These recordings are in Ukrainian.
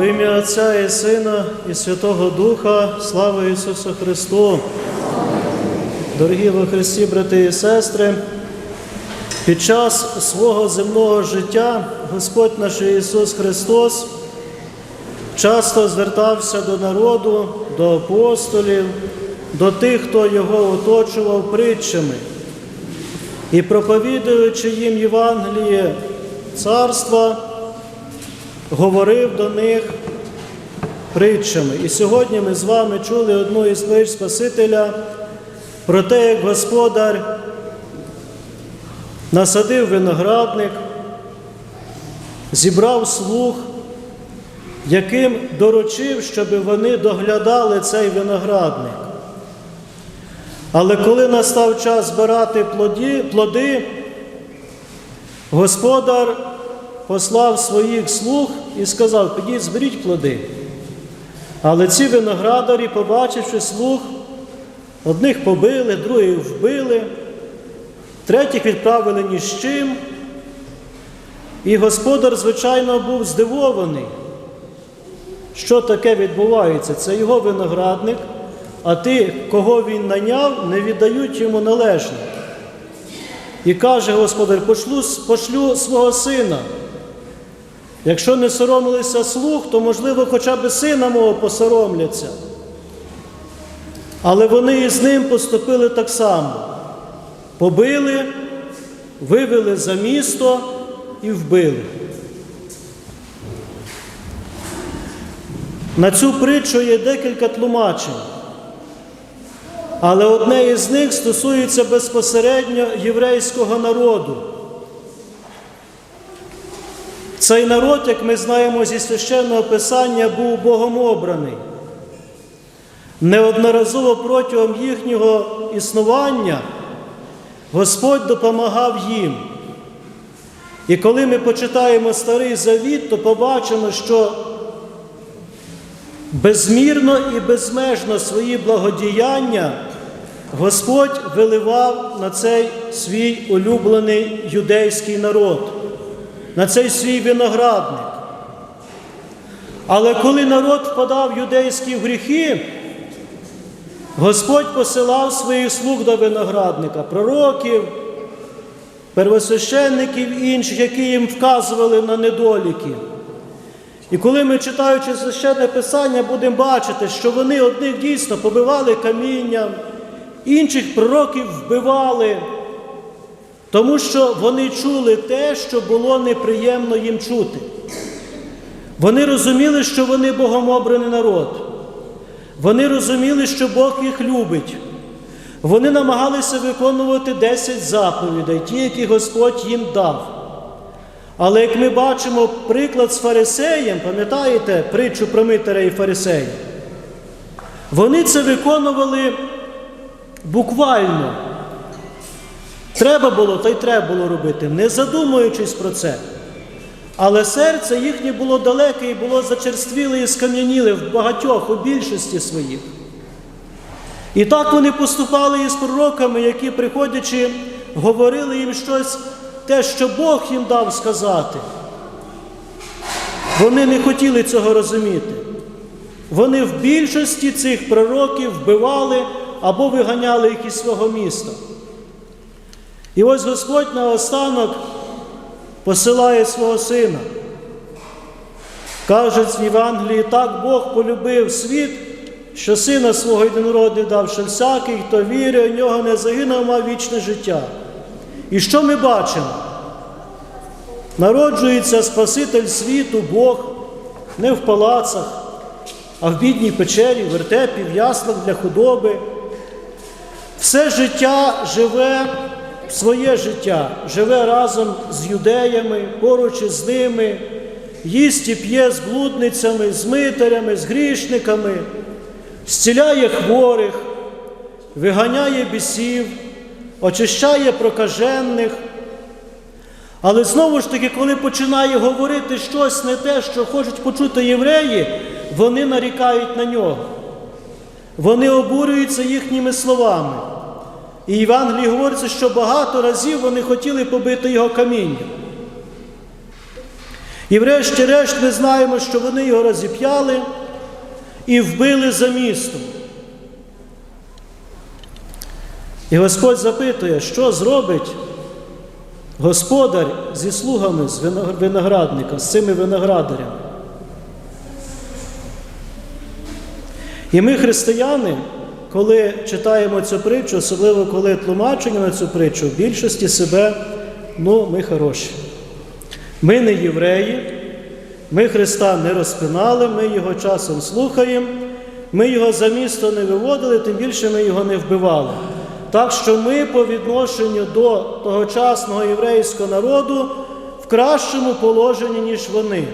В ім'я Отця і Сина і Святого Духа, слава Ісусу Христу! Дорогі во Христі, брати і сестри, під час свого земного життя Господь наш Ісус Христос часто звертався до народу, до апостолів, до тих, хто його оточував притчами. І проповідуючи їм Євангеліє Царства, говорив до них притчами. І сьогодні ми з вами чули одну із притч Спасителя про те, як Господар насадив виноградник, зібрав слуг, яким доручив, щоб вони доглядали цей виноградник. Але коли настав час збирати плоді, плоди, Господар послав своїх слуг і сказав: підіть, зберіть плоди. Але ці виноградарі, побачивши слуг, одних побили, других вбили, третіх відправили ні з чим. І господар, звичайно, був здивований, що таке відбувається. Це його виноградник, а ті, кого він наняв, не віддають йому належне. І каже господар, пошлю, пошлю свого сина. Якщо не соромилися слуг, то, можливо, хоча б сина мого посоромляться. Але вони із ним поступили так само. Побили, вивели за місто і вбили. На цю притчу є декілька тлумачень. Але одне із них стосується безпосередньо єврейського народу. Цей народ, як ми знаємо зі священного писання, був Богом обраний. Неодноразово протягом їхнього існування Господь допомагав їм. І коли ми почитаємо Старий Завіт, то побачимо, що безмірно і безмежно свої благодіяння Господь виливав на цей свій улюблений юдейський народ на цей свій виноградник. Але коли народ впадав в юдейські гріхи, Господь посилав своїх слуг до виноградника, пророків, первосвященників інших, які їм вказували на недоліки. І коли ми, читаючи священне Писання, будемо бачити, що вони одних дійсно побивали камінням, інших пророків вбивали. Тому що вони чули те, що було неприємно їм чути. Вони розуміли, що вони Богом обраний народ. Вони розуміли, що Бог їх любить. Вони намагалися виконувати 10 заповідей, ті, які Господь їм дав. Але як ми бачимо приклад з фарисеєм, пам'ятаєте притчу про Митаря і фарисея? Вони це виконували буквально. Треба було, та й треба було робити, не задумуючись про це. Але серце їхнє було далеке і було зачерствіле і скам'яніле в багатьох, у більшості своїх. І так вони поступали із пророками, які, приходячи, говорили їм щось, те, що Бог їм дав сказати. Вони не хотіли цього розуміти. Вони в більшості цих пророків вбивали або виганяли їх із свого міста. І ось Господь наостанок посилає свого сина. Каже в Євангелії, так Бог полюбив світ, що сина свого єдинородний дав, що всякий, хто вірить, у нього не загинув, мав вічне життя. І що ми бачимо? Народжується Спаситель світу, Бог, не в палацах, а в бідній печері, вертепі, в яслах для худоби. Все життя живе своє життя, живе разом з юдеями, поруч із ними, їсть і п'є з блудницями, з митарями, з грішниками, зціляє хворих, виганяє бісів, очищає прокажених. Але знову ж таки, коли починає говорити щось не те, що хочуть почути євреї, вони нарікають на нього. Вони обурюються їхніми словами. І Євангелії говориться, що багато разів вони хотіли побити його камінням. І врешті-решт ми знаємо, що вони його розіп'яли і вбили за містом. І Господь запитує, що зробить господар зі слугами з виноградника, з цими виноградарями. І ми, християни, коли читаємо цю притчу, особливо коли тлумачення на цю притчу, в більшості себе, ну, ми хороші. Ми не євреї, ми Христа не розпинали, ми Його часом слухаємо, ми Його за місто не виводили, тим більше ми його не вбивали. Так що ми по відношенню до тогочасного єврейського народу в кращому положенні, ніж вони.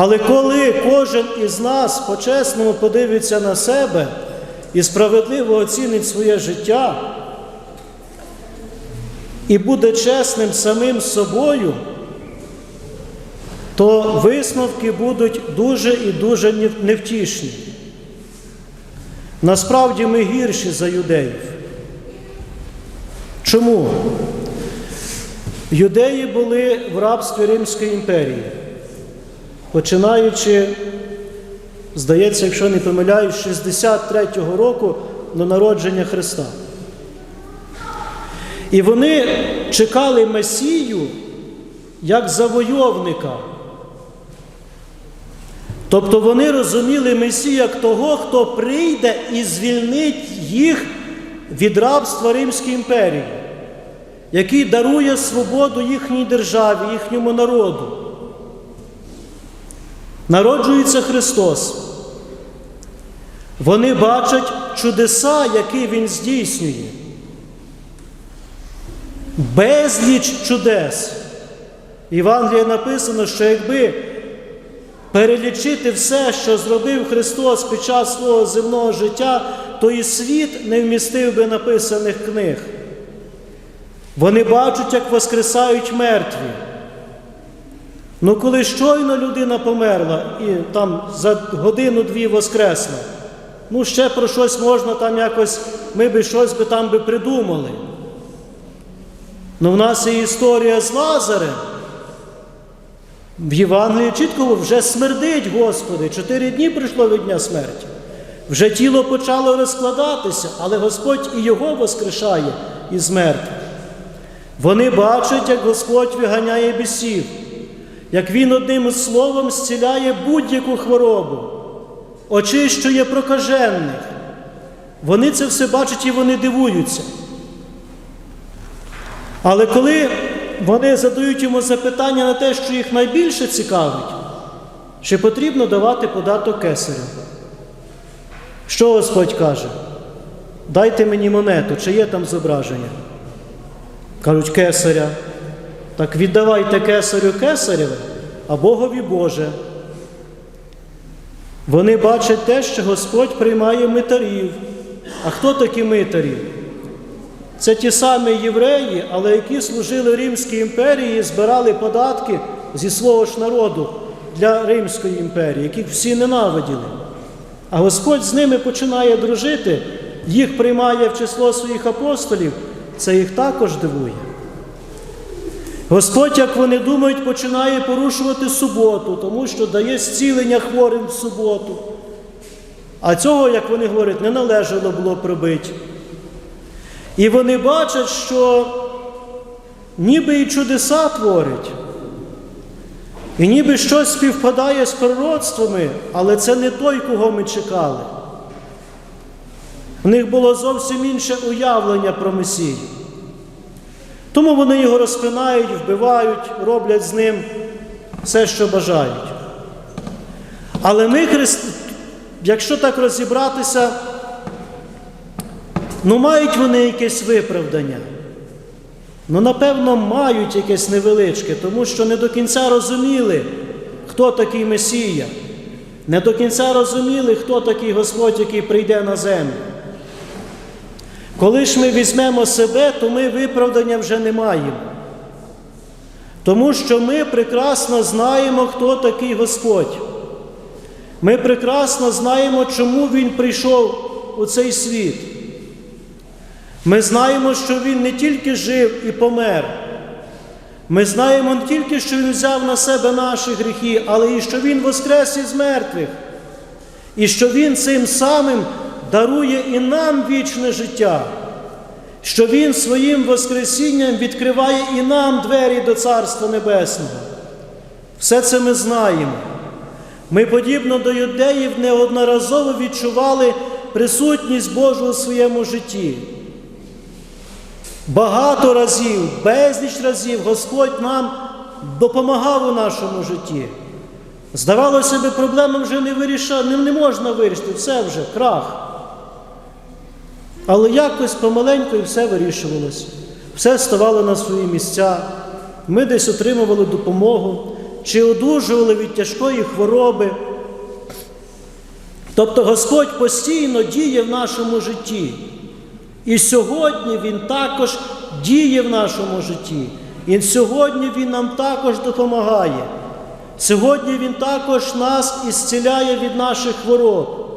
Але коли кожен із нас по-чесному подивиться на себе і справедливо оцінить своє життя, і буде чесним самим собою, то висновки будуть дуже і дуже невтішні. Насправді ми гірші за юдеїв. Чому? Юдеї були в рабстві Римської імперії, починаючи, здається, якщо не помиляюсь, 63-го року до народження Христа. І вони чекали Месію як завойовника. Тобто вони розуміли Месію як того, хто прийде і звільнить їх від рабства Римської імперії, який дарує свободу їхній державі, їхньому народу. Народжується Христос. Вони бачать чудеса, які Він здійснює. Безліч чудес. В написано, що якби перелічити все, що зробив Христос під час свого земного життя, то і світ не вмістив би написаних книг. Вони бачать, як воскресають мертві. Ну, коли щойно людина померла і там за годину-дві воскресла, ну ще про щось можна там якось, ми би щось би там би придумали. Ну, в нас є історія з Лазарем. В Євангелії чітко вже смердить, Господи, чотири дні прийшло від дня смерті. Вже тіло почало розкладатися, але Господь і його воскрешає із мертвих. Вони бачать, як Господь виганяє бісів, як Він одним словом зціляє будь-яку хворобу, очищує прокажених. Вони це все бачать і вони дивуються. Але коли вони задають йому запитання на те, що їх найбільше цікавить, чи потрібно давати податок кесарю. Що Господь каже? Дайте мені монету, чи є там зображення? Кажуть, кесаря. Так віддавайте кесарю кесареве, а Богові Боже. Вони бачать те, що Господь приймає митарів. А хто такі митарі? Це ті самі євреї, але які служили Римській імперії і збирали податки зі свого ж народу для Римської імперії, яких всі ненавиділи. А Господь з ними починає дружити, їх приймає в число своїх апостолів, це їх також дивує. Господь, як вони думають, починає порушувати суботу, тому що дає зцілення хворим в суботу. А цього, як вони говорять, не належало було пробити. І вони бачать, що ніби і чудеса творить, і ніби щось співпадає з пророцтвами, але це не той, кого ми чекали. У них було зовсім інше уявлення про Месію. Тому вони його розпинають, вбивають, роблять з ним все, що бажають. Але ми, якщо так розібратися, Ну, мають вони якесь виправдання. Ну, напевно, мають якесь невеличке, тому що не до кінця розуміли, хто такий Месія. Не до кінця розуміли, хто такий Господь, який прийде на землю. Коли ж ми візьмемо себе, то ми виправдання вже не маємо. Тому що ми прекрасно знаємо, хто такий Господь. Ми прекрасно знаємо, чому Він прийшов у цей світ. Ми знаємо, що Він не тільки жив і помер. Ми знаємо не тільки, що Він взяв на себе наші гріхи, але і що Він воскрес із мертвих, і що Він цим самим дарує і нам вічне життя, що Він своїм Воскресінням відкриває і нам двері до Царства Небесного. Все це ми знаємо. Ми, подібно до юдеїв, неодноразово відчували присутність Божу у своєму житті. Багато разів, безліч разів Господь нам допомагав у нашому житті. Здавалося би, проблеми вже не виріша, не, не можна вирішити, все вже, крах. Але якось помаленьку і все вирішувалося. Все ставало на свої місця. Ми десь отримували допомогу чи одужували від тяжкої хвороби. Тобто Господь постійно діє в нашому житті. І сьогодні Він також діє в нашому житті. І сьогодні Він нам також допомагає. Сьогодні Він також нас ісціляє від наших хвороб.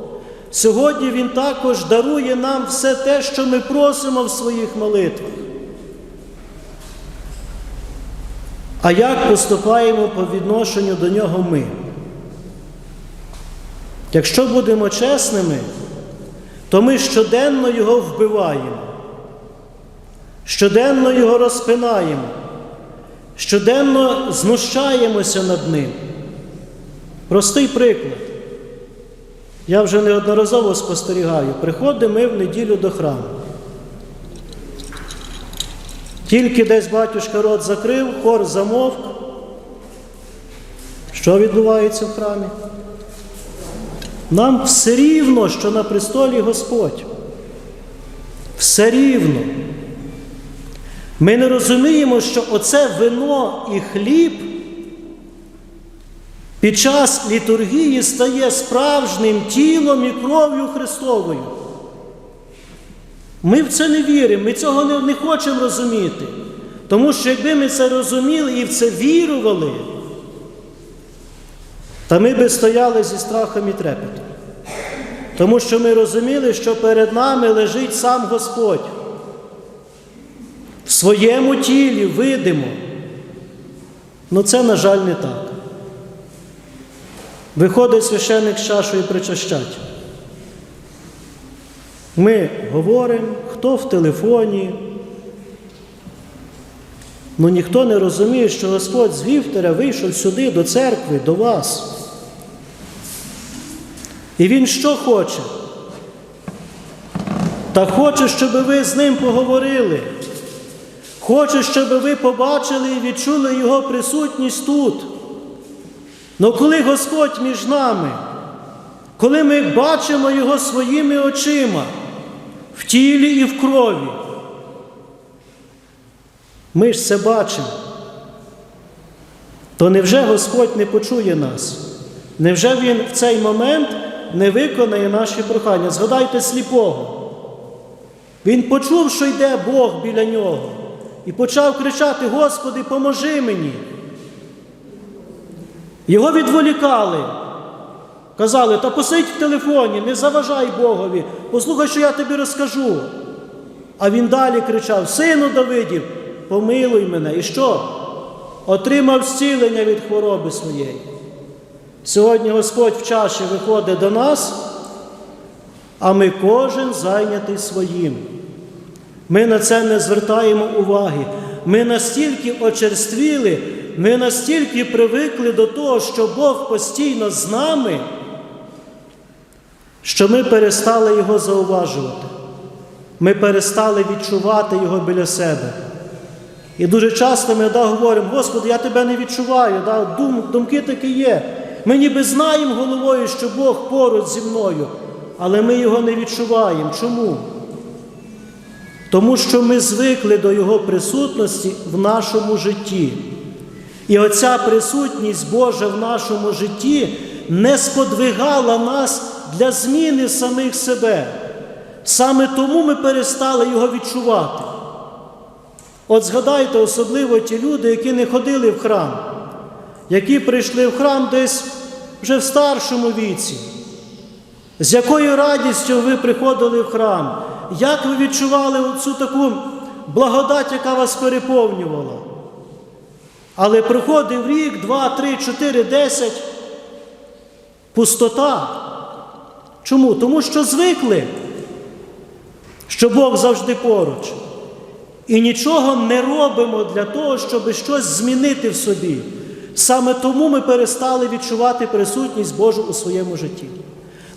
Сьогодні Він також дарує нам все те, що ми просимо в своїх молитвах. А як поступаємо по відношенню до нього ми? Якщо будемо чесними, то ми щоденно його вбиваємо, щоденно його розпинаємо, щоденно знущаємося над ним. Простий приклад. Я вже неодноразово спостерігаю, приходимо ми в неділю до храму. Тільки десь батюшка рот закрив, хор замовк. Що відбувається в храмі? Нам все рівно, що на престолі Господь. Все рівно. Ми не розуміємо, що оце вино і хліб під час літургії стає справжнім тілом і кров'ю Христовою. Ми в це не віримо, ми цього не, не хочемо розуміти. Тому що якби ми це розуміли і в це вірували, та ми би стояли зі страхом і трепетом. Тому що ми розуміли, що перед нами лежить сам Господь. В своєму тілі видимо. Ну це, на жаль, не так. Виходить священник з чашою причащать. Ми говоримо, хто в телефоні. Ну ніхто не розуміє, що Господь з Вівтера вийшов сюди, до церкви, до вас. І Він що хоче? Та хоче, щоб ви з ним поговорили. Хоче, щоб ви побачили і відчули Його присутність тут. Но коли Господь між нами, коли ми бачимо Його своїми очима, в тілі і в крові, ми ж це бачимо, то невже Господь не почує нас? Невже Він в цей момент не виконає наші прохання? Згадайте сліпого. Він почув, що йде Бог біля нього, і почав кричати: Господи, поможи мені. Його відволікали. Казали, та посидь в телефоні, не заважай Богові, послухай, що я тобі розкажу. А він далі кричав: Сину Давидів, помилуй мене. І що? Отримав зцілення від хвороби своєї. Сьогодні Господь в чаші виходить до нас, а ми кожен зайнятий своїм. Ми на це не звертаємо уваги. Ми настільки очерствіли, ми настільки привикли до того, що Бог постійно з нами, що ми перестали Його зауважувати. Ми перестали відчувати Його біля себе. І дуже часто ми да, говоримо, Господи, я тебе не відчуваю, да, дум, думки такі є. Ми ніби знаємо головою, що Бог поруч зі мною, але ми його не відчуваємо. Чому? Тому що ми звикли до Його присутності в нашому житті. І оця присутність Божа в нашому житті не сподвигала нас для зміни самих себе, Саме тому ми перестали його відчувати. От згадайте особливо ті люди, які не ходили в храм, які прийшли в храм десь вже в старшому віці. З якою радістю ви приходили в храм? Як ви відчували цю таку благодать, яка вас переповнювала? Але приходив рік, два, три, чотири, десять. Пустота. Чому? Тому що звикли, що Бог завжди поруч. І нічого не робимо для того, щоб щось змінити в собі. Саме тому ми перестали відчувати присутність Божу у своєму житті.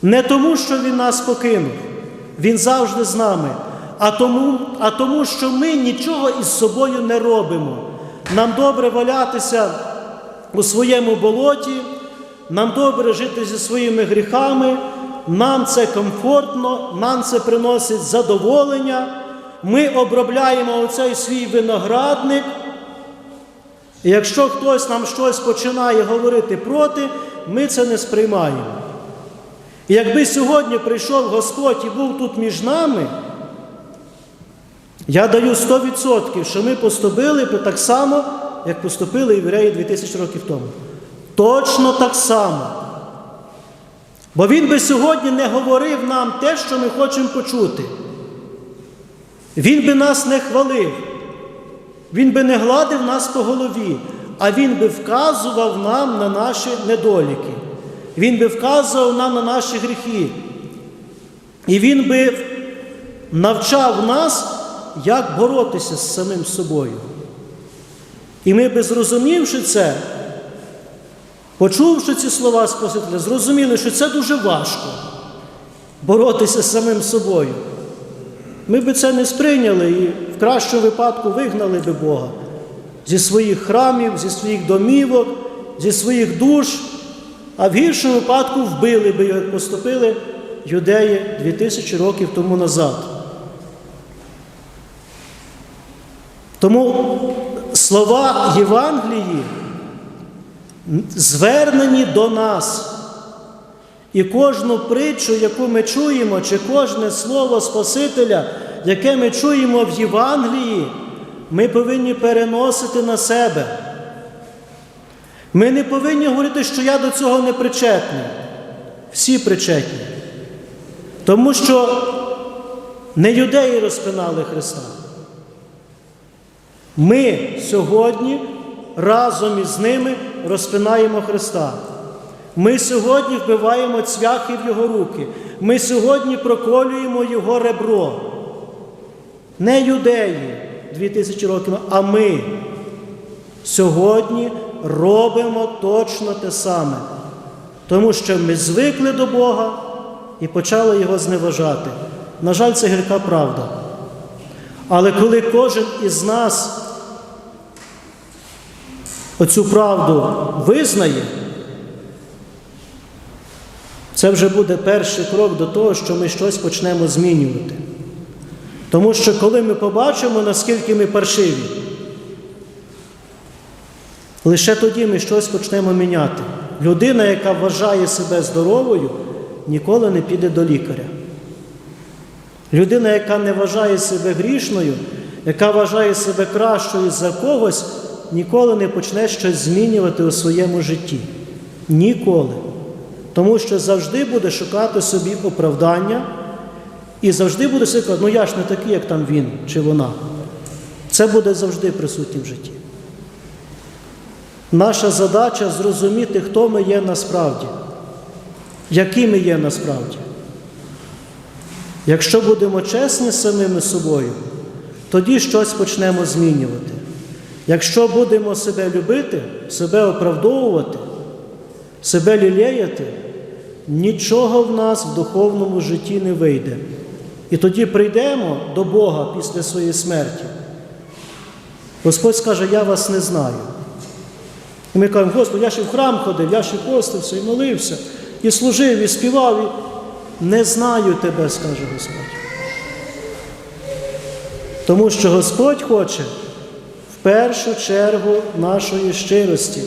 Не тому, що Він нас покинув, Він завжди з нами, а тому, а тому, що ми нічого із собою не робимо. Нам добре валятися у своєму болоті, нам добре жити зі своїми гріхами, нам це комфортно, нам це приносить задоволення. Ми обробляємо оцей свій виноградник. І якщо хтось нам щось починає говорити проти, ми це не сприймаємо. І якби сьогодні прийшов Господь і був тут між нами, я даю 100%, що ми поступили так само, як поступили євреї 2000 років тому. Точно так само. Бо Він би сьогодні не говорив нам те, що ми хочемо почути. Він би нас не хвалив, Він би не гладив нас по голові, а Він би вказував нам на наші недоліки. Він би вказував нам на наші гріхи. І Він би навчав нас, як боротися з самим собою. І ми би, зрозумівши це, почувши ці слова Спасителя, зрозуміли, що це дуже важко боротися з самим собою. Ми би це не сприйняли і в кращому випадку вигнали би Бога зі своїх храмів, зі своїх домівок, зі своїх душ, а в гіршому випадку вбили би, як поступили юдеї 2000 років тому назад. Тому слова Євангелії звернені до нас. І кожну притчу, яку ми чуємо, чи кожне слово Спасителя, яке ми чуємо в Євангелії, ми повинні переносити на себе. Ми не повинні говорити, що я до цього не причетний. Всі причетні. Тому що не юдеї розпинали Христа. Ми сьогодні разом із ними розпинаємо Христа. Ми сьогодні вбиваємо цвяхи в Його руки. Ми сьогодні проколюємо Його ребро. Не юдеї 2000 років, а ми сьогодні робимо точно те саме. Тому що ми звикли до Бога і почали Його зневажати. На жаль, це гірка правда. Але коли кожен із нас оцю правду визнає, це вже буде перший крок до того, що ми щось почнемо змінювати. Тому що коли ми побачимо, наскільки ми паршиві, лише тоді ми щось почнемо міняти. Людина, яка вважає себе здоровою, ніколи не піде до лікаря. Людина, яка не вважає себе грішною, яка вважає себе кращою за когось, ніколи не почне щось змінювати у своєму житті. Ніколи. Тому що завжди буде шукати собі оправдання і завжди буде собі ну я ж не такий, як там він чи вона. Це буде завжди присутнє в житті. Наша задача зрозуміти, хто ми є насправді, які ми є насправді. Якщо будемо чесні самими собою, тоді щось почнемо змінювати. Якщо будемо себе любити, себе оправдовувати, себе лілеяти, нічого в нас в духовному житті не вийде. І тоді прийдемо до Бога після своєї смерті. Господь скаже, я вас не знаю. І ми кажемо, Господь, я ще в храм ходив, я ще постився і молився, і служив, і співав. І... Не знаю тебе, скаже Господь. Тому що Господь хоче першу чергу нашої щирості,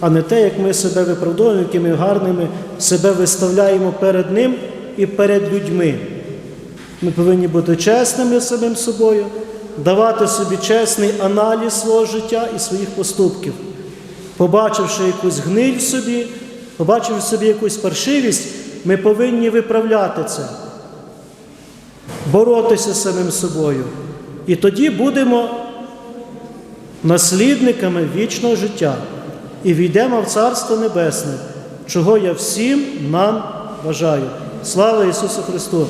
а не те, як ми себе виправдовуємо, якими гарними себе виставляємо перед Ним і перед людьми. Ми повинні бути чесними самим собою, давати собі чесний аналіз свого життя і своїх поступків. Побачивши якусь гниль в собі, побачивши собі якусь паршивість, ми повинні виправляти це, боротися з самим собою. І тоді будемо наслідниками вічного життя і війдемо в Царство Небесне, чого я всім нам бажаю. Слава Ісусу Христу!